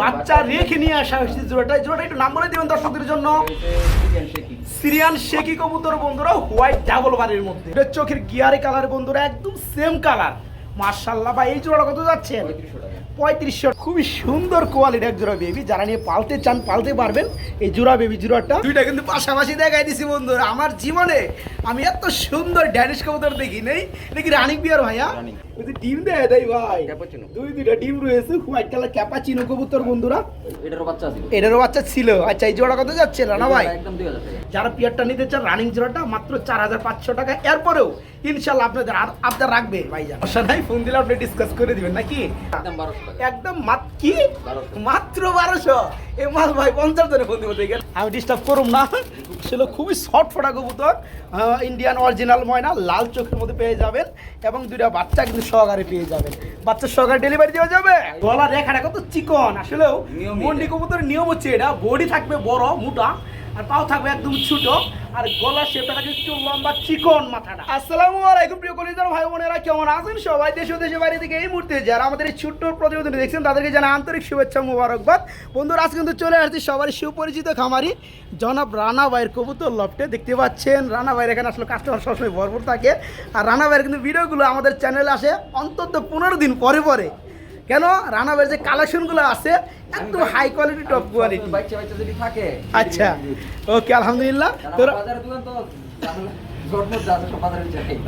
বাচ্চা রেখে নিয়ে আসা হয়েছে জোড়াটা। জোড়াটা একটু নাম বলে দিবেন দর্শকদের জন্য। সিরিয়ান শেকি কবুতর বন্ধুরা হোয়াইট ডাবল বারের মধ্যে। এটা চোখের গিয়ারে কালার বন্ধুরা, একদম সেম কালার মার্শাল্লাহ বা এই জোড়া কত যাচ্ছেন পঁয়ত্রিশশো খুবই সুন্দর কোয়ালিটি এক জোড়া বেবি যারা নিয়ে পালতে চান, পালতে পারবেন, এই জোড়া বেবি জোড়াটা। দুইটা কিন্তু পাশাপাশি দেখাই দিছি বন্ধুরা। আমার জীবনে আমি এত সুন্দর ড্যানিশ কবুতর দেখি নেই। নাকি রানিক বিয়ার ভাইয়া? ওই যে ডিম দেয় দেয় ভাই। দুই দুইটা ডিম রয়েছে হোয়াইট কালার ক্যাপাচিনো কবুতর বন্ধুরা। এটারও বাচ্চা ছিল এটারও বাচ্চা ছিল। আচ্ছা এই জোড়া কত যাচ্ছে রানা ভাই? একদম দুই যারা পিয়ারটা নিতে চান রানিং জোড়াটা মাত্র চার হাজার পাঁচশো টাকা। এরপরেও ইনশাল্লাহ আপনাদের আপনার রাখবে অবশ্য নাই ফোন দিলে আপনি ডিসকাস করে দিবেন নাকি? একদম মাত কি? মাত্র বারোশো? এ মাল ভাই পঞ্চাশ জনে ফোন দিব আমি ডিস্টার্ব করুম না। ছিল খুবই শর্ট ফোটা কবুতর। ইন্ডিয়ান অরিজিনাল ময়না লাল চোখের মধ্যে পেয়ে যাবেন এবং দুইটা বাচ্চা কিন্তু সহকারে পেয়ে যাবেন। বাচ্চা সহকারে ডেলিভারি দেওয়া যাবে? গলা রেখাটা কত চিকন। আসলেও মন্ডি। কবুতরের নিয়ম হচ্ছে এটা। বডি থাকবে বড় মোটা। আর পাও থাকবে একদম ছোট। আর গলা শেপটা একটু লম্বা চিকন মাথাটা। আসসালামু আলাইকুম প্রিয় কলিজার ভাই বোনেরা, কেমন আছেন সবাই? দেশ ও দেশের বাইরে থেকে এই মুহূর্তে যারা আমাদের এই ছোট্ট প্রতিবেদন দেখছেন, তাদেরকে জানা আন্তরিক শুভেচ্ছা মুবারকবাদ। বন্ধুরা আজ কিন্তু চলে আসছি সবারই সুপরিচিত খামারি, জনাব রানা ভাইয়ের কবুতর লফটে। দেখতে পাচ্ছেন, রানা ভাইয়ের এখানে আসলে কাস্টমার সবসময় ভরপুর থাকে। আর রানা ভাইয়ের কিন্তু ভিডিওগুলো আমাদের চ্যানেলে আসে অন্তত পনেরো দিন পরে পরে। কেন? রানা ভাইয়ের যে কালেকশনগুলো আছে একদম হাই কোয়ালিটি টপ কোয়ালিটি আচ্ছা ওকে আলহামদুলিল্লাহ। তোর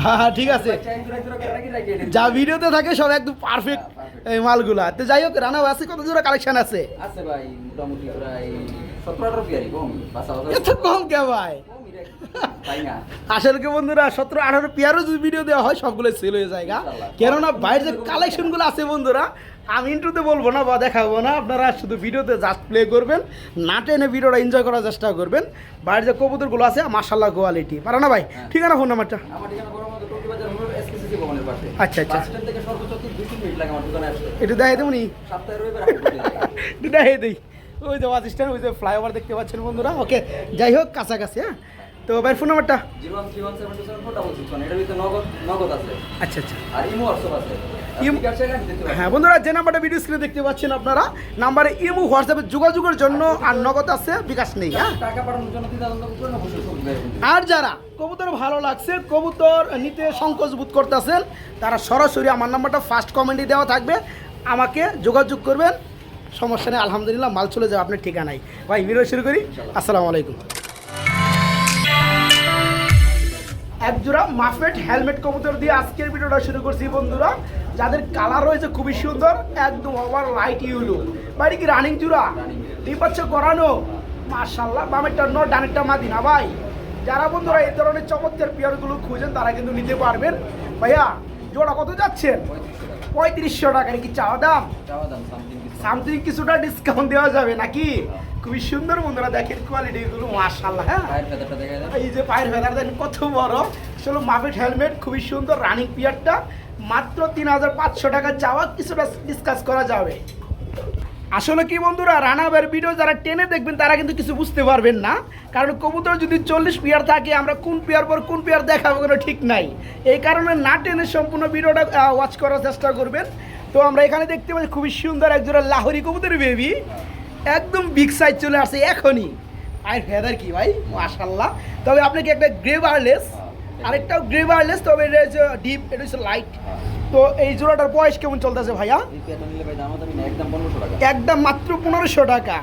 হ্যাঁ হ্যাঁ ঠিক আছে। যা ভিডিওতে থাকে সব একদম পারফেক্ট মালগুলা। তো যাই হোক রানা আছে কত জোড়া কালেকশন আছে? আছে ভাই মোটামুটি প্রায় সতেরো আঠারো কম কে ভাই? আসলে কি বন্ধুরা সতেরো আঠারো পেয়ারও যদি ভিডিও দেওয়া হয় সবগুলো সেল হয়ে যায় কেননা বাইরের যে কালেকশনগুলো আছে বন্ধুরা আমি ইন্টুতে বলব না বা দেখাবো না আপনারা শুধু ভিডিওতে জাস্ট প্লে করবেন না টেনে ভিডিওটা এনজয় করার চেষ্টা করবেন। বাইরের যে কবুতরগুলো আছে মার্শাল্লাহ কোয়ালিটি পারে না ভাই? হ্যাঁ। ঠিকানা ফোন নাম্বারটা আচ্ছা, আচ্ছা। একটু দেখাই যায়। একটু দেখাই দিই। ওই যে স্ট্যান্ড ওই যে ফ্লাইওভার দেখতে পাচ্ছেন বন্ধুরা? ওকে যাই হোক কাছাকাছি হ্যাঁ। তো ভাইয়ের ফোন। নাম্বারটা আচ্ছা আচ্ছা। হ্যাঁ বন্ধুরা যে নাম্বারটা ভিডিও স্ক্রিনে দেখতে পাচ্ছেন আপনারা নাম্বারে ইমো হোয়াটসঅ্যাপে যোগাযোগের জন্য আর নগদ আছে বিকাশ নেই হ্যাঁ? আর যারা কবুতর ভালো লাগছে কবুতর নিতে সংকোচ বোধ করতেছেন তারা সরাসরি আমার নাম্বারটা ফার্স্ট কমেন্টে দেওয়া থাকবে। আমাকে যোগাযোগ করবেন। সমস্যা নেই আলহামদুলিল্লাহ মাল চলে যাবে আপনার ঠিকানাই ভাই ভিডিও শুরু করি। আসসালামু আলাইকুম। এক জোড়া মাফেট হেলমেট কবুতর দিয়ে আজকের ভিডিওটা শুরু করছি বন্ধুরা। যাদের কালার রয়েছে খুবই সুন্দর, একদম ওভার লাইট ইউলো বাড়ি কি রানিং জোড়া? ঠিক পাচ্ছে করানো মার্শাল্লাহ বামেরটা ন ডানেরটা মাদিনা ভাই? যারা বন্ধুরা এই ধরনের চমৎকার পিয়ারগুলো খুঁজেন, তারা কিন্তু নিতে পারবেন। ভাইয়া, জোড়া কত যাচ্ছেন? পঁয়ত্রিশশো টাকা কি চাওয়া দাম? চাওয়া দাম সামথিং কিছুটা ডিসকাউন্ট দেওয়া যাবে নাকি? খুবই সুন্দর বন্ধুরা দেখেন কোয়ালিটি গুলো হ্যাঁ? এই যে পায়ের ভেদার দেখেন কত বড়। আসলে মাফেট হেলমেট খুবই সুন্দর রানিং পিয়ারটা মাত্র তিন হাজার পাঁচশো টাকা চাওয়া কিছুটা ডিসকাস করা যাবে। আসলে কি বন্ধুরা রানাবের ভিডিও যারা টেনে দেখবেন তারা কিন্তু কিছু বুঝতে পারবেন না। কারণ কবুতর যদি চল্লিশ পেয়ার থাকে আমরা কোন পেয়ার পর কোন পেয়ার দেখাবো কোনো ঠিক নাই। এই কারণে না টেনে সম্পূর্ণ ভিডিওটা ওয়াচ করার চেষ্টা করবেন। তো আমরা এখানে দেখতে পাচ্ছি খুবই সুন্দর একজোড়া লাহোরি কবুতর বেবি একদম বিগ সাইজ চলে আসছে এখনই। আর ফেদার কি ভাই? মাশাল্লাহ তবে আপনাকে একটা গ্রে ওয়ারলেস আরেকটাও গ্রে ওয়ারলেস তবে এটা হচ্ছে ডিপ এটা হচ্ছে লাইট তো এই জোড়াটার বয়স কেমন চলতেছে ভাইয়া? একদম মাত্র পনেরোশো টাকা।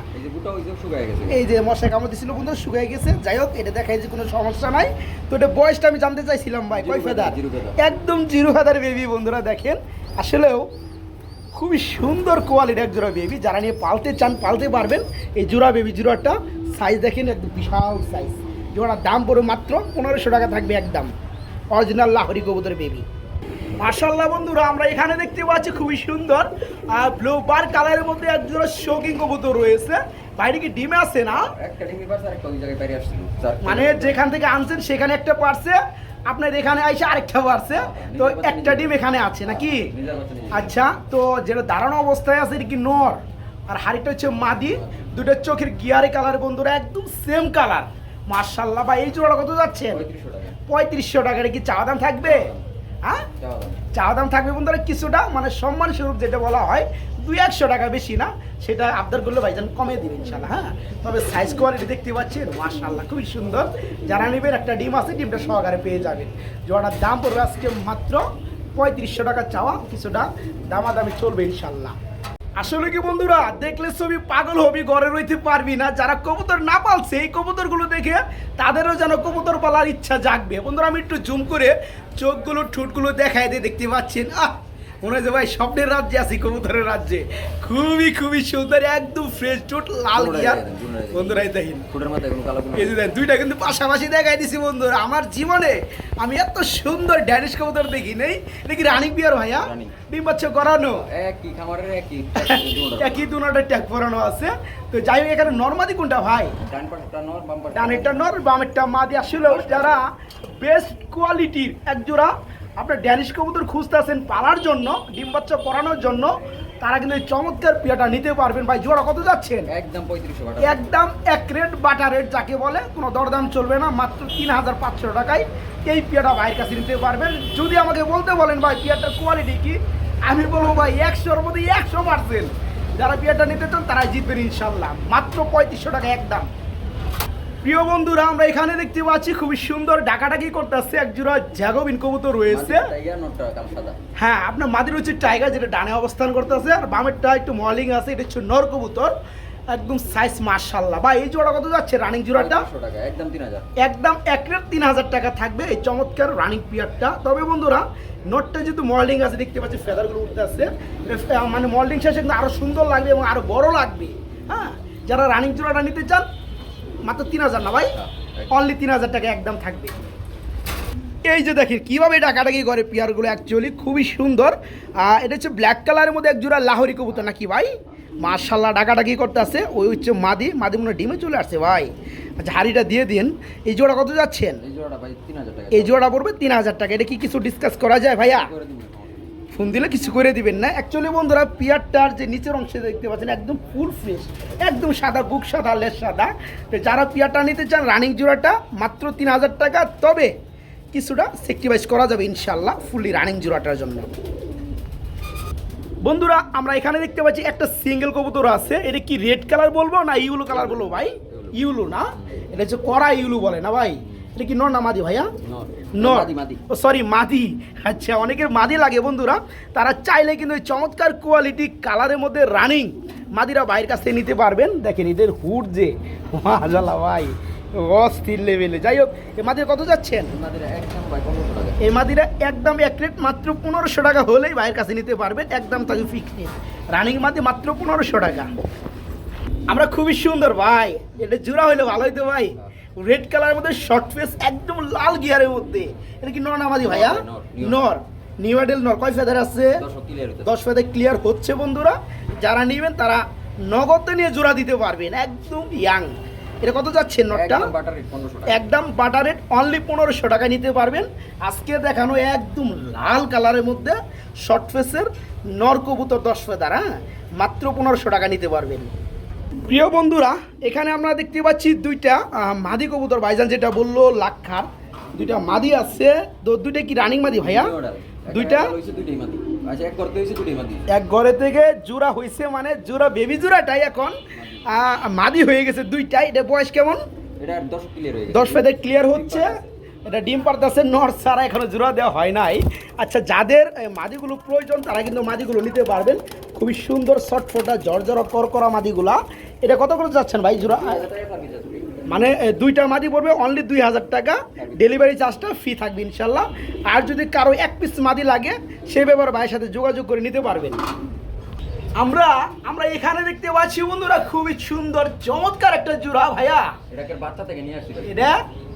এই যে মশা কামড় দিছিল বন্ধু শুকিয়ে গেছে। যাই হোক এটা দেখাই যে কোনো সমস্যা নাই। তো এটা বয়সটা আমি জানতে চাইছিলাম ভাই। কয় ফেদার। একদম জিরো ফেদার বেবি বন্ধুরা দেখেন। আসলেও খুবই সুন্দর কোয়ালিটি এক জোড়া বেবি যারা নিয়ে পালতে চান পালতে পারবেন। এই জোড়া বেবি জোড়াটা সাইজ দেখেন একদম বিশাল সাইজ জোড়ার দাম পড়ে মাত্র পনেরোশো টাকা থাকবে একদম। অরিজিনাল লাহরি কবুতর বেবি মার্শাল্লাহ বন্ধুরা আমরা এখানে দেখতে পাচ্ছি খুবই সুন্দর আর ব্লু বার কালারের মধ্যে এক জোড়া শোকিং কবুতর রয়েছে। বাইরে কি ডিমে আছে না? মানে যেখান থেকে আনছেন সেখানে একটা পারছে। আপনার এখানে আইসে আরেকটা পারছে তো একটা ডিম এখানে আছে নাকি? বাচ্চা নিজে। আচ্ছা তো যেটা দাঁড়ানো অবস্থায় আছে এটা কি নর? আর হাড়িটা হচ্ছে মাদি। দুটো চোখের গিয়ারে কালার বন্ধুরা একদম সেম কালার মার্শাল্লাহ বা এই জোড়া কত যাচ্ছে? পঁয়ত্রিশশো টাকা। পঁয়ত্রিশশো টাকার কি চাওয়া দাম থাকবে? হ্যাঁ? চাওয়া দাম। থাকবে বন্ধুরা কিছুটা মানে সম্মান স্বরূপ যেটা বলা হয় দুই একশো টাকা বেশি না। সেটা আবদার করলে ভাইজান কমে দিবে ইনশাল্লাহ হ্যাঁ? তবে সাইজ কোয়ালিটি দেখতে পাচ্ছেন মাশাল্লাহ খুবই সুন্দর। যারা নেবেন একটা ডিম আছে, ডিমটা সহকারে পেয়ে যাবেন। জোড়াটার দাম পড়বে আজকে মাত্র পঁয়ত্রিশশো টাকা চাওয়া, কিছুটা দামাদামি চলবে ইনশাল্লাহ আসলে কি বন্ধুরা, দেখলে ছবি পাগল হবি, ঘরে রইতে পারবি না। যারা কবুতর না পালছে, এই কবুতরগুলো দেখে তাদেরও যেন কবুতর পালার ইচ্ছা জাগবে। বন্ধুরা, আমি একটু জুম করে চোখগুলো, ঠোঁটগুলো দেখাই দিয়ে দেখতে পাচ্ছেন। আহ! মনে হয় ভাই স্বপ্নের রাজ্যে আছি কবুতরের রাজ্যে। খুবই খুবই সুন্দর একদম ফ্রেশ ঠোঁট লাল গিয়ার। বন্ধুরাই দেখেন। এই যে দেখেন, দুইটা কিন্তু পাশাপাশি দেখাই দিছি বন্ধুরা। আমার জীবনে আমি এত সুন্দর ড্যানিশ কবুতর দেখি নেই দেখি রানিক বিয়ার ভাইয়া রানিং। ডিম বাচ্চা করানো? একই খামারের একই। একই দুনাটা ট্যাগ পরানো আছে। তো যাই হোক এখানে নর্মাদি কোনটা ভাই? ডানেরটা নর বামেরটা মাদি। আসলে যারা বেস্ট কোয়ালিটির এক জোড়া আপনার ড্যানিশ কবুতর খুঁজতেছেন পালার জন্য ডিম বাচ্চা করানোর জন্য। তারা কিন্তু এই চমৎকার পিয়াটা নিতে পারবেন। ভাই জোড়া কত যাচ্ছেন? একদম পঁয়ত্রিশশো একদম এক রেট বাটা রেট যাকে বলে কোনো দরদাম চলবে না মাত্র তিন হাজার পাঁচশো টাকায় এই পিয়াটা ভাইয়ের কাছে নিতে পারবেন। যদি আমাকে বলতে বলেন ভাই পিয়াটার কোয়ালিটি কি আমি বলব ভাই একশোর মধ্যে একশো পার্সেন্ট যারা পিয়াটা নিতে চান তারাই জিতবেন ইনশাল্লাহ। মাত্র পঁয়ত্রিশশো টাকা একদম। প্রিয় বন্ধুরা আমরা এখানে দেখতে পাচ্ছি খুবই সুন্দর ডাকাডাকি করতেছে এক জোড়া জ্যাগোবিন কবুতর রয়েছে। হ্যাঁ আপনার মাদির হচ্ছে টাইগার যেটা ডানে অবস্থান করতেছে আর বামেরটা একটু মলিং আছে এটা হচ্ছে নর কবুতর। একদম সাইজ মার্শাল্লাহ বা এই জোড়া কত যাচ্ছে রানিং জোড়াটা? একদম তিন হাজার। একদম এক তিন হাজার টাকা থাকবে এই চমৎকার রানিং পিয়ারটা তবে বন্ধুরা নোটটা যেহেতু মল্ডিং আছে দেখতে পাচ্ছি ফেদারগুলো উঠতে আসছে মানে মল্ডিং শেষে কিন্তু আরও সুন্দর লাগবে এবং আরও বড় লাগবে। হ্যাঁ যারা রানিং জোড়াটা নিতে চান মাত্র তিন হাজার না ভাই? অনলি তিন হাজার টাকা একদম থাকবে। এই যে দেখেন কীভাবে ডাকাডাকি করে পিয়ারগুলো অ্যাকচুয়ালি খুবই সুন্দর। এটা হচ্ছে ব্ল্যাক কালারের মধ্যে এক জোড়া লাহোরি কবুতর নাকি ভাই? মার্শাল্লাহ ডাকাডাকি করতে আসে ওই হচ্ছে মাদি। মাদি মনে ডিমে চলে আসছে ভাই। আচ্ছা হাড়িটা দিয়ে দিন। এই জোড়া কত যাচ্ছেন? এই জোড়াটা জোড়া পড়বে তিন হাজার টাকা। এটা কি কিছু ডিসকাস করা যায় ভাইয়া? ফোন দিলে কিছু করে দিবেন না। অ্যাকচুয়ালি বন্ধুরা, পিয়ারটার যে নিচের অংশে দেখতে পাচ্ছেন, একদম ফুল ফ্রেশ একদম সাদা বুক, সাদা লেস, সাদা। তো যারা পিয়ারটা নিতে চান রানিং জোড়াটা মাত্র তিন হাজার টাকা, তবে কিছুটা সেক্টিভাইজ করা যাবে ইনশাল্লাহ ফুললি রানিং জোড়াটার জন্য। বন্ধুরা, আমরা এখানে দেখতে পাচ্ছি একটা সিঙ্গেল কবুতর আছে। এটা কি রেড কালার বলব না ইউলো কালার বলব ভাই? ইউলো না? এটা হচ্ছে কড়া ইউলো বলে না ভাই? এটা কি নর না মাদি ভাইয়া? নর। ও সরি মাদি। আচ্ছা অনেকের মাদি লাগে বন্ধুরা। তারা চাইলে কিন্তু এই চমৎকার কোয়ালিটি কালারের মধ্যে রানিং মাদিরা বাইরের কাছ থেকে নিতে পারবেন। দেখেন এদের হুড যে। মাজালা ভাই অস্থির লেভেলে যাই হোক এ মাদিরা কত যাচ্ছেন? এই মাদিরা একদম এক রেট মাত্র পনেরোশো টাকা হলেই বাইরের কাছে নিতে পারবেন। একদম তাকে ফিক্স রানিং মাদি মাত্র পনেরোশো টাকা। আমরা খুবই সুন্দর ভাই। এটা জোড়া হইলে ভালো হইতো ভাই। রেড কালারের মধ্যে শর্ট ফেস একদম লাল গিয়ারের মধ্যে। এটা কি নর নামাদি ভাইয়া? নর, নর, নর। কয় ফেদার আছে? দশ ফেদার ক্লিয়ার হচ্ছে বন্ধুরা। যারা নেবেন তারা নগদে নিয়ে জোড়া দিতে পারবেন। একদম ইয়াং এটা কত যাচ্ছে নটটা একদম বাটার রেট অনলি পনেরোশো টাকা নিতে পারবেন। আজকে দেখানো একদম লাল কালারের মধ্যে শর্ট ফেসের নর কবুতর দশ ফেদার হ্যাঁ? মাত্র পনেরোশো টাকা নিতে পারবেন। প্রিয় বন্ধুরা এখানে আমরা দেখতে পাচ্ছি দুইটা মাদি কবুতর। ভাইজান যেটা বলল লাক্ষার। দুইটা মাদি আছে। দুইটা কি রানিং মাদি ভাইয়া? দুইটা আচ্ছা এক ঘরে থেকে জোড়া হয়েছে মানে জোড়া বেবি জোড়াটাই এখন। মাদি। হয়ে গেছে দুইটাই এটা বয়স কেমন? দশ ফেদের ক্লিয়ার হচ্ছে। এটা ডিম পারতাছে নর ছাড়া এখনও জোড়া দেওয়া হয় নাই। আচ্ছা যাদের মাদিগুলো প্রয়োজন তারা কিন্তু মাদিগুলো নিতে পারবেন। খুবই সুন্দর শর্ট ফোটা জর্জর করা মাদিগুলা। এটা কত করে যাচ্ছেন ভাই জোড়া। মানে দুইটা মাদি পড়বে অনলি দুই হাজার টাকা। ডেলিভারি চার্জটা ফ্রি থাকবে ইনশাল্লাহ। আর যদি কারও এক পিস মাদি লাগে সে ব্যাপারে ভাইয়ের সাথে যোগাযোগ করে নিতে পারবেন। আমরা আমরা এখানে দেখতে পাচ্ছি বন্ধুরা খুবই সুন্দর চমৎকার একটা জোড়া ভাইয়া। এটাকে বাচ্চা থেকে নিয়ে আসছি। এটা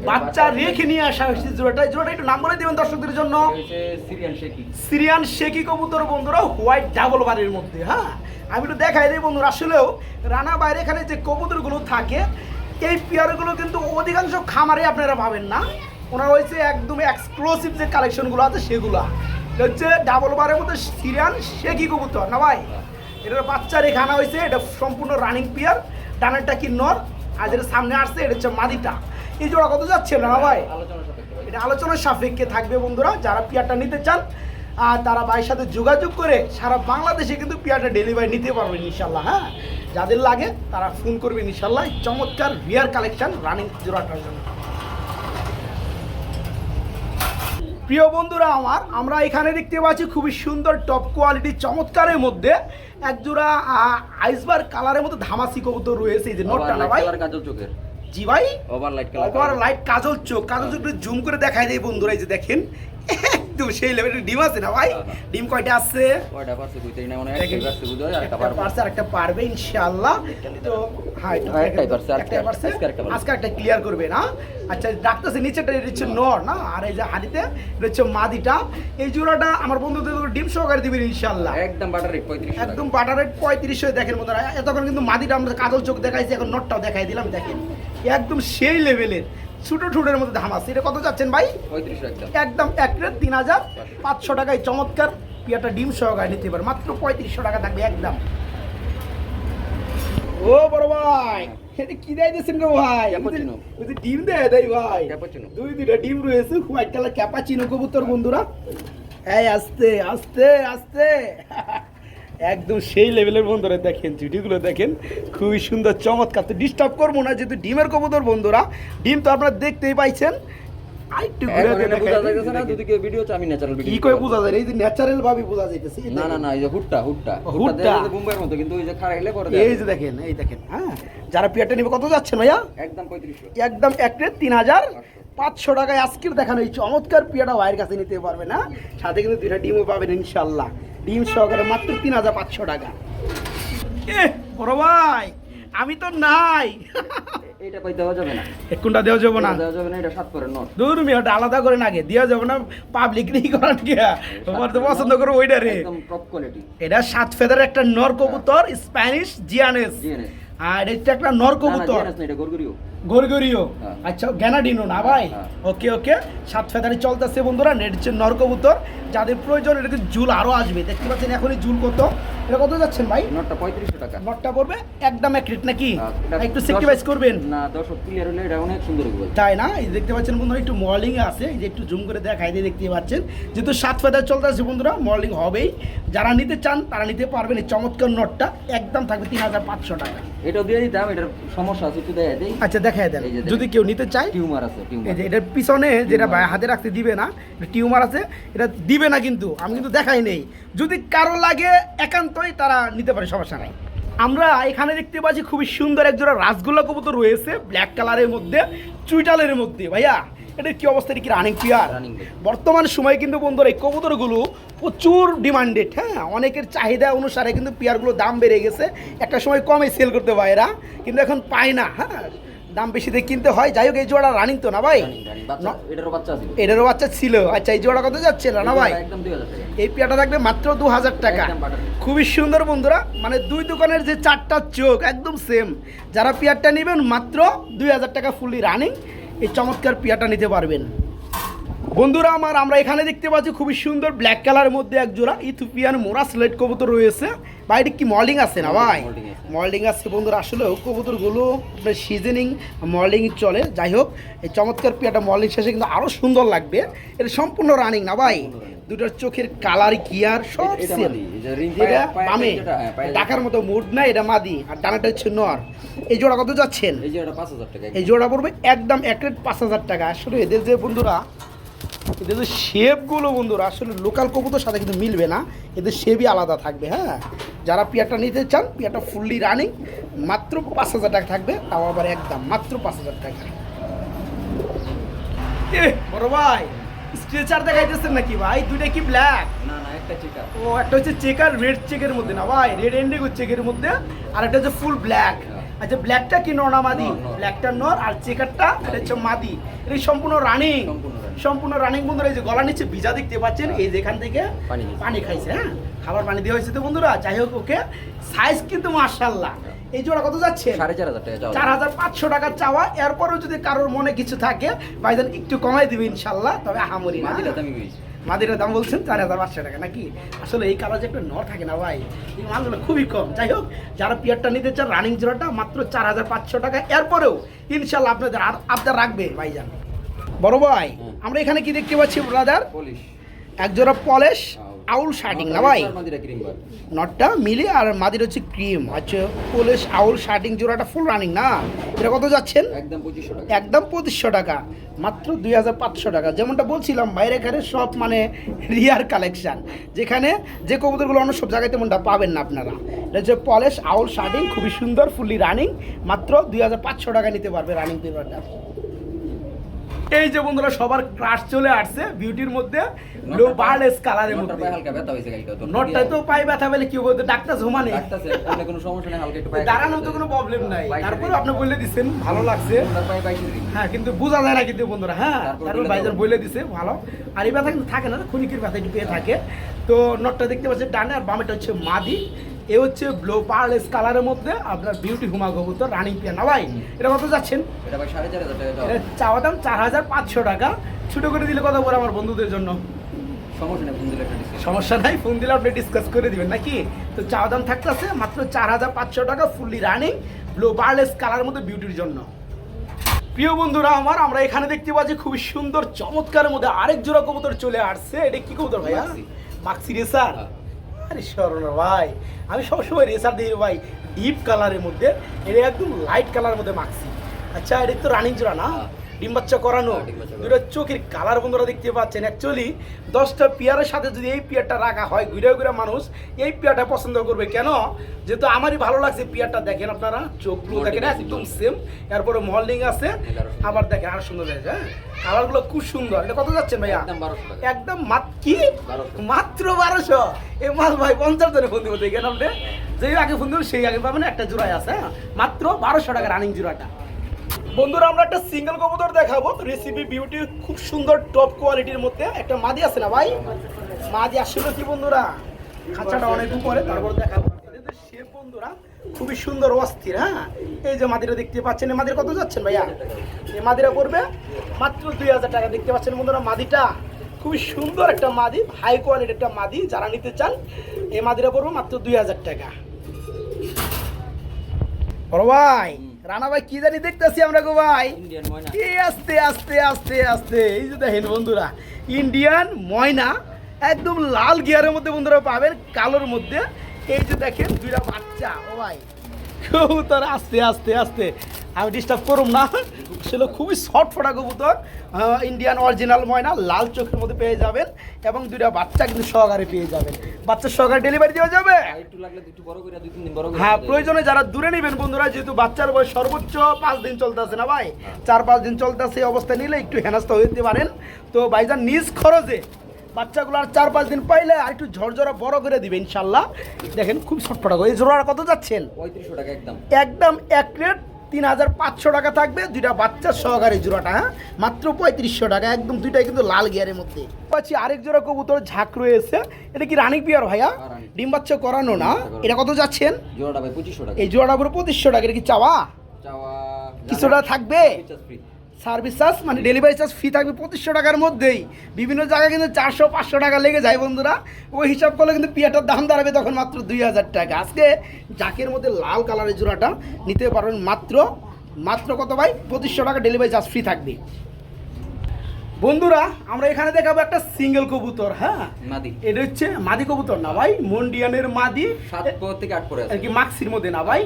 বাচ্চা রেখে নিয়ে আসা হয়েছে জোড়াটা। জোড়াটা একটু নাম বলে দিবেন দর্শকদের জন্য। সিরিয়ান শেকি। সিরিয়ান শেকি কবুতর বন্ধুরা হোয়াইট ডাবল বাড়ির মধ্যে হ্যাঁ? আমি একটু দেখাই দিই বন্ধুরা আসলেও রানা বাইরে এখানে যে কবুতরগুলো থাকে এই পেয়ারগুলো কিন্তু অধিকাংশ খামারে আপনারা পাবেন না। ওনার হয়েছে একদম এক্সক্লুসিভ যে কালেকশনগুলো আছে সেগুলা। হচ্ছে ডাবল বারের মধ্যে সিরিয়ান শেকি কবুতর না ভাই? এটার বাচ্চা রেখে আনা হয়েছে এটা সম্পূর্ণ রানিং পিয়ার। ডানেরটা কি নর আর যেটা সামনে আসছে এটা হচ্ছে মাদিটা। এই জোড়া কত যাচ্ছে না ভাই? এটা আলোচনার সাপেক্ষে থাকবে বন্ধুরা যারা পিয়ারটা নিতে চান আর তারা ভাইয়ের সাথে যোগাযোগ করে সারা বাংলাদেশে কিন্তু পিয়ারটা ডেলিভারি নিতে পারবেন ইনশাল্লাহ হ্যাঁ? যাদের লাগে তারা ফোন করবেন ইনশাল্লাহ চমৎকার রিয়ার কালেকশন রানিং জোড়াটার জন্য। প্রিয় বন্ধুরা আমার আমরা এখানে দেখতে পাচ্ছি খুবই সুন্দর টপ কোয়ালিটি চমৎকারের মধ্যে এক জোড়া আইসবার কালারের মধ্যে ধামাসি কবুতর রয়েছে এই যে নোটটা না ভাই? কাজল চোখের। জি ভাই? Over light colour over light কাজল চোখ কাজল চোখ জুম করে দেখাই দেয় বন্ধুরা এই যে দেখেন। একদম সেই লেভেলের ডিম আছে না ভাই? হ্যাঁ, হ্যাঁ। ডিম কয়টা আছে? কয়টা পারছে না মনে হয় পারছে আর একটা একটা পারছে আর একটা পারবে ইনশাআল্লাহ। তো হ্যাঁ একটু হ্যাঁ, পারছে, আর একটা- পারছে। আজকে একটা ক্লিয়ার করবে না? আচ্ছা ডাকতেছে নিচেটা এটা হচ্ছে নর না? আর এই যে হাড়িতে এটা হচ্ছে মাদিটা। এই জোড়াটা আমার বন্ধুদের ডিম সহকারে দিবেন ইনশাআল্লাহ। একদম বাটার রেট পঁয়ত্রিশ একদম বাটার রেট পঁয়ত্রিশশো দেখেন মতো এতক্ষণ কিন্তু মাদিটা আমরা কাজল চোখ দেখাইছি এখন নটটাও দেখাই দিলাম দেখেন। একদম সেই লেভেলের ছোটো ঠুটের মধ্যে ধাম আছে। এটা কত যাচ্ছেন ভাই? একদম এক রেট তিন হাজার পাঁচশো। টাকায় চমৎকার। পিয়াটা ডিম সহকারে নিতে পারে। মাত্র পঁয়ত্রিশশো টাকা থাকবে একদম। ও বড় ভাই এটা কি দেয় দিয়েছেন গো ভাই? ক্যাপাচিনো। ওই যে ডিম দেয় দেয় ভাই। ক্যাপাচিনো। দুই দুইটা ডিম রয়েছে হোয়াইট কালার ক্যাপাচিনো কবুতর বন্ধুরা। এই আস্তে আস্তে আস্তে। একদম সেই লেভেলের বন্ধুরা দেখেন ভিডিওগুলো দেখেন। খুবই সুন্দর চমৎকার। তো ডিস্টার্ব করব না যেহেতু ডিমের কবুতর বন্ধুরা ডিম তো আপনারা দেখতেই পাইছেন। আরেকটু ঘুরে এখন এটা বোঝা দেখাই না দিই। যদি কেউ ভিডিও চাই আমি ন্যাচারাল ভিডিও কি করে বোঝা যায় এই যে ন্যাচারাল ভাবে বোঝা যাইতেছে না না না এই যে হুটটা হুটটা। হুটটা। হুটটা। দেখা যায় মুম্বাইয়ের মতো কিন্তু ওই যে খারাইলে পরে এই যে দেখেন এই দেখেন হ্যাঁ। যারা পিয়ারটা নিবে কত যাচ্ছে ভাইয়া? একদম পঁয়ত্রিশশো। একদম এক তিন হাজার পাঁচশো টাকায় আজকের দেখানো এই চমৎকার পিয়াটা ভাইয়ের কাছে নিতে পারবে না? সাথে কিন্তু দুইটা ডিমও পাবেন ইনশাল্লাহ ডিম সহকারে মাত্র তিন হাজার পাঁচশো টাকা। বড় ভাই আমি তো নাই। এটা পাইতে দেওয়া যাবে না? কোনটা দেওয়া যাব না। দেওয়া যাবে না এটা সাত করে নট। দূর মিয়াটা আলাদা করে না দেওয়া যাব না পাবলিক নেই করার গিয়া তোমার তো পছন্দ করো ওইটা রে। একদম টপ কোয়ালিটি এটা সাত ফেদার একটা নর কবুতর স্প্যানিশ জিয়ানেস আর এটা একটা নর কবুতর। এটা গরগরিও। গরগরিও হ্যাঁ। আচ্ছা গ্যানাডিনো না ভাই? হ্যাঁ। ওকে ওকে। সাত ফেদারি চলতেছে বন্ধুরা নেট হচ্ছে নর কবুতর যাদের প্রয়োজন এটাকে জুল আরও আসবে। দেখতে পাচ্ছেন এখনই জুল কত। এটা কত যাচ্ছেন ভাই? নটটা পঁয়ত্রিশশো টাকা। নটটা পড়বে? একদম এক রেট নাকি? হ্যাঁ, একটু করবেন। না দর্শক ক্লিয়ার হলে এটা অনেক সুন্দর তাই না? এই দেখতে পাচ্ছেন বন্ধুরা একটু মর্নিং আছে। এই যে একটু জুম করে দেখাই দিয়ে দেখতে পাচ্ছেন। যেহেতু সাত ফেদার চলতেছে বন্ধুরা মর্নিং হবেই। যারা নিতে চান তারা নিতে পারবেন এই চমৎকার নটটা। একদম থাকবে তিন হাজার পাঁচশো টাকা। এটাও দিয়ে দিতাম এটার সমস্যা আছে একটু দেয় আচ্ছা দেখাই দেন। যদি কেউ নিতে চায় টিউমার আছে এই যে এটার পিছনে যেটা। হাতে রাখতে দিবে না টিউমার আছে এটা দিবে না কিন্তু আমি কিন্তু দেখাই নেই। যদি কারও লাগে একান্তই তারা নিতে পারে সমস্যা নাই। আমরা এখানে দেখতে পাচ্ছি খুবই সুন্দর এক জোড়া রাসগোল্লা কবুতর রয়েছে ব্ল্যাক কালারের মধ্যে চুইটালের মধ্যে। ভাইয়া এটা কি অবস্থা এটা কি রানিং পিয়ার বর্তমান সময়ে কিন্তু বন্ধুরা এই কবুতরগুলো প্রচুর ডিমান্ডেড হ্যাঁ? অনেকের চাহিদা অনুসারে কিন্তু পেয়ারগুলো দাম বেড়ে গেছে। একটা সময় কমে সেল করতে পারে এরা কিন্তু এখন পায় না হ্যাঁ? দাম বেশি দিয়ে কিনতে হয়। যাই হোক এই জোড়া রানিং তো না ভাই? এটারও বাচ্চা ছিল। আচ্ছা এই জোড়া কত যাচ্ছে? না ভাই? এই পেয়াটা থাকবে মাত্র দু হাজার টাকা খুবই সুন্দর বন্ধুরা। মানে দুই দোকানের যে চারটা চোখ একদম সেম যারা পেয়ারটা নেবেন মাত্র দুই হাজার টাকা ফুলি রানিং এই চমৎকার পেয়াটা নিতে পারবেন। বন্ধুরা আমার আমরা এখানে দেখতে পাচ্ছি খুবই সুন্দর ব্ল্যাক কালারের মধ্যে এক জোড়া ইথিওপিয়ান মোরা স্লেট কবুতর রয়েছে। বাইরে কি মল্ডিং আছে না ভাই? মল্ডিং আছে। বন্ধুরা আসলেও কবুতরগুলো আপনার সিজনিং মল্ডিং চলে। যাই হোক এই চমৎকার পেয়ারটা মল্ডিং শেষে কিন্তু আরও সুন্দর লাগবে। এটা সম্পূর্ণ রানিং না ভাই। দুটোর চোখের কালার গিয়ার সব সেম এটা বামে। যেটা, হ্যাঁ, টাকার মতো মুড না এটা মাদি। আর ডানাটা হচ্ছে নর। এই জোড়া কত যাচ্ছেন? এই এটা পাঁচ হাজার টাকা। এই জোড়া পড়বে একদম এক রেট পাঁচ হাজার টাকা। আসলে এদের যে বন্ধুরা এদের যে শেপগুলো বন্ধুরা আসলে লোকাল কবুতর সাথে কিন্তু মিলবে না। এদের শেপই আলাদা থাকবে হ্যাঁ? যারা পিয়ারটা নিতে চান পিয়ারটা ফুললি রানিং মাত্র পাঁচ হাজার টাকা থাকবে তাও আবার একদম মাত্র পাঁচ হাজার টাকা। এ বড় ভাই স্ট্রেচার দেখাইতেছেন নাকি ভাই? দুইটা কি ব্ল্যাক না না একটা চিকা ও একটা হচ্ছে চেকার রেড চেকের মধ্যে না ভাই? রেড এন্ডিগো চেকের মধ্যে আর একটা হচ্ছে ফুল ব্ল্যাক। আচ্ছা ব্ল্যাকটা কি নর না মাদি। ব্ল্যাকটা নর। আর চেকারটা এটা হচ্ছে মাদি। এটা সম্পূর্ণ রানিং সম্পূর্ণ রানিং বন্ধুরা এই যে গলা নিচে ভিজা দেখতে পাচ্ছেন হ্যাঁ। এই যে এখান থেকে পানি খাইছে হ্যাঁ? খাবার পানি দেওয়া হয়েছে তো বন্ধুরা যাই হোক ওকে। সাইজ কিন্তু মার্শাল্লাহ এই জোড়া কত যাচ্ছে? সাড়ে চার হাজার টাকা চার হাজার পাঁচশো টাকা চাওয়া। এরপরেও যদি কারোর মনে কিছু থাকে ভাইজান একটু কমাই দিবে ইনশাল্লাহ তবে আহামরি না। মাদিরা দাম বলছেন চার হাজার পাঁচশো টাকা নাকি? আসলে এই কালার যে একটা নর থাকে না ভাই। এই মালগুলো খুবই কম। যাই হোক যারা পিয়ারটা নিতে চান রানিং জোড়াটা মাত্র চার হাজার পাঁচশো টাকা। এরপরেও ইনশাল্লাহ আপনাদের আর আপনার রাখবে ভাই ভাইজান। বড় ভাই আমরা এখানে কি দেখতে পাচ্ছি ব্রাদার পলিশ। এক জোড়া পলেশ আউল শার্টিং না ভাই? নটটা মিলে আর মাদির হচ্ছে ক্রিম আচ্ছা পোলিশ আউল শার্টিং জোড়াটা ফুল রানিং না? এটা কত যাচ্ছেন? একদম পঁচিশশো টাকা। একদম পঁচিশশো টাকা। মাত্র দুই হাজার পাঁচশো টাকা। যেমনটা বলছিলাম বাইরে এখানে সব মানে রিয়ার কালেকশান যেখানে যে কবুতরগুলো অন্য সব জায়গায় তেমনটা পাবেন না আপনারা। এটা হচ্ছে পলেশ আউল শার্টিং খুবই সুন্দর ফুললি রানিং মাত্র দুই হাজার পাঁচশো টাকা নিতে পারবে রানিং পেপারটা এই যে বন্ধুরা সবার ক্রাশ চলে আসছে বিউটির মধ্যে। লো বার্লেস কালারের মধ্যে। হালকা ব্যথা হয়েছে কালকে তো। নটটায় তো পাই ব্যথা পেলে কি বলতে ডাক্তার ঝুমানে ডাক্তারছে তাহলে কোনো সমস্যা নেই হালকা একটু পায়ে দাঁড়ানো তো কোনো প্রবলেম নাই। তারপরে। আপনি বলে দিচ্ছেন ভালো লাগছে। হ্যাঁ কিন্তু বোঝা যায় না কিন্তু বন্ধুরা হ্যাঁ? তারপর বলে ভাইজান বলে দিছে ভালো। আর এই ব্যথা কিন্তু থাকে না ক্ষণিকের ব্যথা একটু পেয়ে থাকে। তো নটটা দেখতে পাচ্ছেন ডানে আর বামেটা হচ্ছে মাদি। এ হচ্ছে ব্লো পার্লেস কালারের মধ্যে আপনার বিউটি হুমা কবুতর রানিং পিয়া না ভাই এটা কত যাচ্ছেন? এটা ভাই সাড়ে চার হাজার টাকা চাওয়া দাম চার হাজার পাঁচশো টাকা। ছোটো করে দিলে কথা বলে আমার বন্ধুদের জন্য? সমস্যা নেই ফোন দিলে আপনি ডিসকাস করে দিবেন নাকি? তো চাওয়া দাম থাকতেছে মাত্র চার হাজার পাঁচশো টাকা fully running blue barless colour মধ্যে বিউটির জন্য। প্রিয় বন্ধুরা আমার আমরা এখানে দেখতে পাচ্ছি খুবই সুন্দর চমৎকারের মধ্যে আরেক জোড়া কবুতর চলে আসছে। এটা কি কবুতর ভাইয়া? মাক্সি। মাক্সি রেসার। হ্যাঁ। আরে স্মরণ ভাই, আমি সবসময় রেসার দিই ভাই ডিপ কালারের মধ্যে এটা একদম লাইট কালারের মধ্যে মাখছি আচ্ছা এটা তো রানিং জোড়া না হ্যাঁ। ডিম বাচ্চা করানো হ্যাঁ। দুটো চোখের কালার বন্ধুরা দেখতে পাচ্ছেন। অ্যাকচুয়ালি দশটা পেয়ারের সাথে যদি এই পেয়ারটা রাখা হয় ঘুরে ঘুরে মানুষ এই পেয়ারটা পছন্দ করবে। কেন? যেহেতু আমারই ভালো লাগছে পেয়ারটা দেখেন আপনারা চোখগুলো দেখেন একদম সেম এরপরে মল্ডিং আছে সুন্দর। আবার দেখেন আরও সুন্দর হয়েছে হ্যাঁ। কালারগুলো খুব সুন্দর। এটা কত যাচ্ছেন ভাইয়া? একদম বারোশো একদম মাত কি? মাত্র বারোশো? এ মাল ভাই পঞ্চাশ জনে ফোন দিব দেখেন আপনি। যেই আগে ফোন দিব সেই আগে পাবেন একটা জোড়ায় আছে হ্যাঁ? মাত্র বারোশো টাকা রানিং জোড়াটা। বন্ধুরা, আমরা একটা সিঙ্গেল কবুতর দেখাবো। রেসিপি বিউটি খুব সুন্দর টপ কোয়ালিটির মধ্যে। একটা মাদি আছে না ভাই? মাদি আসলে কি বন্ধুরা? খাঁচাটা অনেক উপরে, তারপর দেখাবো। শেপ বন্ধুরা, খুবই সুন্দর অস্থির হ্যাঁ? এই যে মাদিরা দেখতে পাচ্ছেন, এই মাদিরা কত যাচ্ছেন ভাইয়া? এই মাদিরা করবে মাত্র দুই হাজার টাকা, দেখতে পাচ্ছেন বন্ধুরা মাদিটা? খুবই সুন্দর একটা মাদি হাই কোয়ালিটির একটা মাদি, যারা নিতে চান, এই মাদিরা পড়বে মাত্র দুই হাজার টাকা। ভাই রানা ভাই কি জানি দেখতেছি আমরা গো ভাই? কি আস্তে আস্তে আস্তে আস্তে। এই যে দেখেন বন্ধুরা ইন্ডিয়ান ময়না একদম লাল গিয়ারের মধ্যে বন্ধুরা পাবেন কালোর মধ্যে। এই যে দেখেন দুইটা বাচ্চা ও ভাই। কবুতর আস্তে আস্তে আস্তে। আমি ডিস্টার্ব করুম না। আসলে খুবই শর্ট ফোটা কবুতর। ইন্ডিয়ান অরিজিনাল ময়না লাল চোখের মধ্যে পেয়ে যাবেন এবং দুইটা বাচ্চা কিন্তু সহকারে পেয়ে যাবেন। বাচ্চার সহকারে ডেলিভারি দেওয়া যাবে? হ্যাঁ প্রয়োজনে যারা দূরে নেবেন বন্ধুরা যেহেতু বাচ্চার বয়স সর্বোচ্চ পাঁচ দিন চলতেছে না ভাই চার পাঁচ দিন চলতেছে এই অবস্থা নিলে একটু হেনাস্তা হইতে পারেন। তো ভাইজান নিজ খরচে বাচ্চাগুলো আর চার পাঁচ দিন পাইলে আর একটু ঝরঝরা বড় করে দিবে ইনশাল্লাহ। দেখেন খুব ছটফটা এই জোড়াটা কত যাচ্ছেন? পঁয়ত্রিশশো টাকা একদম। একদম এক রেট তিন হাজার পাঁচশো টাকা থাকবে। দুইটা বাচ্চার সহকারে জোড়াটা হ্যাঁ? মাত্র পঁয়ত্রিশশো টাকা একদম দুইটাই কিন্তু লাল গিয়ারের মধ্যে। পাচ্ছি আরেক জোড়া কবুতর ঝাঁক রয়েছে। এটা কি রানিক পিয়ার ভাইয়া? হ্যাঁ, ডিম বাচ্চা করানো না? এটা কত যাচ্ছেন? জোড়াটা ভাই পঁচিশশো টাকা। এই জোড়াটা পুরো পঁচিশশো টাকা এটা কি চাওয়া? চাওয়া কিছুটা থাকবে? সার্ভিস চার্জ মানে ডেলিভারি চার্জ ফি থাকবে পঁচিশশো টাকার মধ্যেই। বিভিন্ন জায়গায় কিন্তু চারশো, পাঁচশো টাকা লেগে যায় বন্ধুরা। ওই হিসাব করলে কিন্তু পিয়াটার দাম দাঁড়াবে তখন মাত্র দুই হাজার টাকা। আজকে জাকের মধ্যে লাল কালারের জোড়াটা নিতে পারবেন মাত্র মাত্র কত ভাই? পঁচিশশো টাকা ডেলিভারি চার্জ ফ্রি থাকবে। বন্ধুরা আমরা এখানে দেখাবো একটা সিঙ্গেল কবুতর হ্যাঁ? মাদি। এটা হচ্ছে মাদি কবুতর না ভাই মন্ডিয়ানের মাদি। সাত থেকে আট পরে আর কি মাক্সির মধ্যে না ভাই?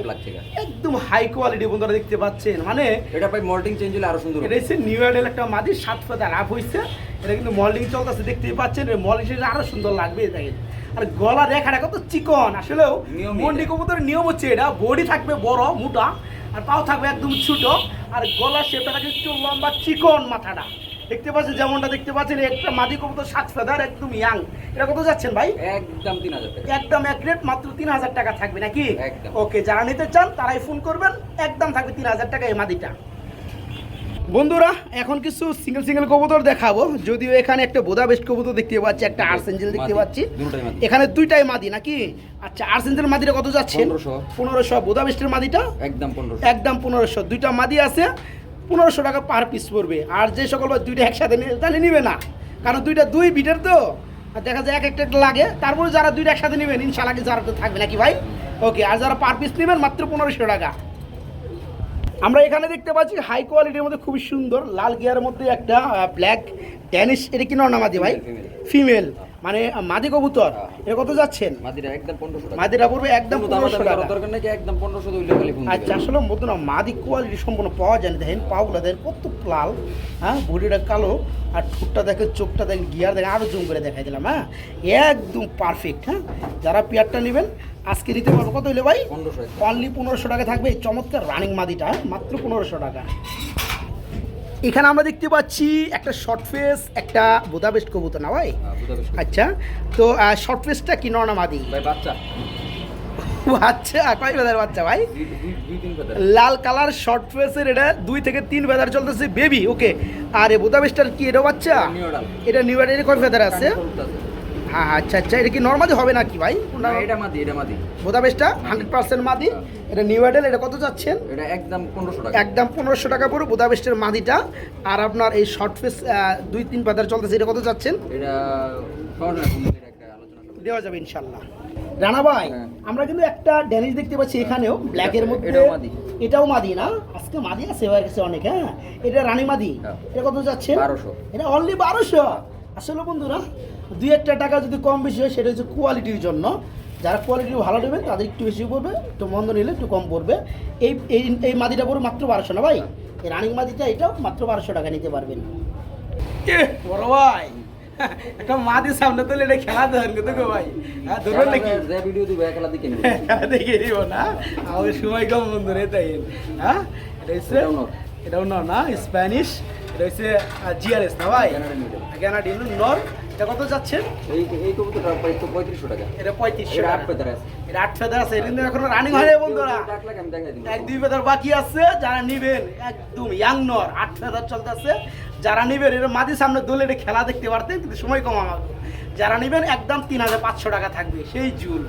একদম হাই কোয়ালিটি বন্ধুরা দেখতে পাচ্ছেন মানে এটা ভাই মল্টিং চেঞ্জ হলে আরও সুন্দর এটা হচ্ছে নিউ ইয়ার্ডের একটা মাদি সাত পাতা লাভ হয়েছে এটা কিন্তু মল্ডিং চলতেছে দেখতেই পাচ্ছেন মল্ডিং আরও সুন্দর লাগবে দেখেন। আর গলা রেখাটা কত চিকন আসলেও মন্ডি। কবুতরের নিয়ম হচ্ছে এটা বডি থাকবে বড় মোটা আর পাও থাকবে একদম ছোট আর গলা শেপটা থাকে একটু লম্বা চিকন মাথাটা। দেখতে পাচ্ছেন যেমনটা দেখতে পাচ্ছেন একটা মাদি কবুতর সাত ফেদার একদম ইয়াং এটা কত যাচ্ছেন ভাই? একদম তিন হাজার একদম এক রেট মাত্র তিন হাজার টাকা থাকবে নাকি? ওকে যারা নিতে চান তারাই ফোন করবেন একদম থাকবে তিন হাজার টাকা এই মাদিটা। বন্ধুরা এখন কিছু সিঙ্গেল সিঙ্গেল কবুতর দেখাবো। যদিও এখানে একটা বোদা বেস্ট কবুতর দেখতে পাচ্ছি একটা আর্সেঞ্জেল দেখতে পাচ্ছি। এখানে দুইটাই মাদি নাকি? আচ্ছা আর্সেঞ্জেল মাদিটা কত যাচ্ছে 1500 পনেরোশো। বোদা বেস্টের মাদিটা? একদম পনেরোশো। একদম পনেরোশো। দুইটা মাদি আছে। পনেরোশো টাকা পার পিস পড়বে। আর যে সকল দুইটা একসাথে নিয়ে তাহলে নিবে না। কারণ দুইটা দুই বিটের তো। আর দেখা যায় এক একটা লাগে। তারপরে যারা দুইটা একসাথে নেবেন ইনশাল্লাহ যারা তো থাকবে নাকি ভাই? ওকে আর যারা পার পিস নেবেন মাত্র পনেরোশো টাকা। আমরা এখানে দেখতে পাচ্ছি হাই কোয়ালিটির মধ্যে খুবই সুন্দর লাল গিয়ারের মধ্যে একটা ব্ল্যাক ড্যানিশ এটা কি নর নামাদি ভাই। ফিমেল মানে মাদি কবুতর। এ কত যাচ্ছেন? মাদিরা একদম মাদিরা পড়বে একদম টাকা। দরকার নাকি একদম পনেরোশো দইলে খালি ফোন আচ্ছা আসলে মতো না মাদি কোয়ালিটি সম্পূর্ণ পাওয়া যায় না। দেখেন পাগুলা দেখেন কত লাল। হ্যাঁ বডিটা কালো আর ঠোঁটটা দেখেন চোখটা দেখেন গিয়ার দেখেন আরও জুম করে দেখাই দিলাম হ্যাঁ? একদম পারফেক্ট হ্যাঁ? যারা পেয়ারটা নেবেন আজকে নিতে পারব কত হইলে ভাই? পনেরোশো অনলি পনেরোশো টাকা থাকবে। এই চমৎকার রানিং মাদিটা হ্যাঁ? মাত্র পনেরোশো টাকা। এখানে আমরা দেখতে পাচ্ছি একটা শর্ট ফেস একটা বোদাবেস্ট কবুতর না ভাই? আচ্ছা তো শর্ট ফেসটা কি নর না মাদি? ভাই বাচ্চা। আচ্ছা কয় বেদার বাচ্চা ভাই? লাল কালার শর্ট ফেসের এটা দুই থেকে তিন বেদার চলতেছে বেবি ওকে আর এ বোদাবেস্টার কি এটা বাচ্চা? নিউ এটা নিউ এর কয় ফেদার আছে। হ্যাঁ আচ্ছা আচ্ছা এটা কি নর্মালি হবে নাকি ভাই? এটা মাদি এটা মাদি। বোদাবেস্টা হান্ড্রেড পার্সেন্ট মাদি। এটা নিউ এডেল এটা কত যাচ্ছেন? এটা একদম পনেরোশো টাকা। একদম পনেরোশো টাকা পুরো বোদাবেস্টের মাদিটা। আর আপনার এই শর্ট ফেস দুই তিন ফেদার চলতেছে এটা কত যাচ্ছেন? এটা। দেওয়া যাবে ইনশাল্লাহ রানা ভাই হ্যাঁ। আমরা কিন্তু একটা ড্যানিশ দেখতে পাচ্ছি এখানেও ব্ল্যাকের মধ্যে। এটাও মাদি। এটাও মাদি না? আজকে মাদি আছে কাছে অনেক হ্যাঁ? এটা রানী মাদি। হ্যাঁ। এটা কত যাচ্ছে বারোশো। এটা অনলি বারোশো। আসলে বন্ধুরা দুই একটা টাকা যদি কম বেশি হয় সেটা হচ্ছে কোয়ালিটির জন্য। যারা কোয়ালিটি ভালো নেবেন তাদের একটু বেশি পড়বে একটু মন্দ নিলে একটু কম পড়বে। এই এই এই মাদিটা পড়বে মাত্র বারোশো না ভাই? এই রানিং মাদিটা এটাও মাত্র বারোশো টাকা নিতে পারবেন। বড় ভাই একটা মাদির সামনে তো এটা খেলা ধরেন তো ভাই। হ্যাঁ ধরবেন নাকি? যে ভিডিও দিবে একলা দিকে নেবে। দেখে দিব না। আমাদের সময় কম বন্ধুরা তাই হ্যাঁ এটা এটাও নর। না স্প্যানিশ এটা হচ্ছে জিআরএস না ভাই? Noodle। নর এটা কত যাচ্ছে? এই এই কবুতরটা পঁয়ত্রিশশো টাকা। এটা পঁয়ত্রিশশো আট পেতার আছে। এটা আট ফেদার আছে এটা এখনও রানিং হয় বন্ধুরা। এক দুই ফেদার বাকি আছে যারা নিবেন একদম ইয়াং নর আট ফেদার চলতেছে। যারা নিবেন এটা মাটির সামনে দোলে এটা খেলা দেখতে পারতেন কিন্তু সময় কম আমার যারা নিবেন একদম তিন হাজার পাঁচশো টাকা থাকবে সেই জুল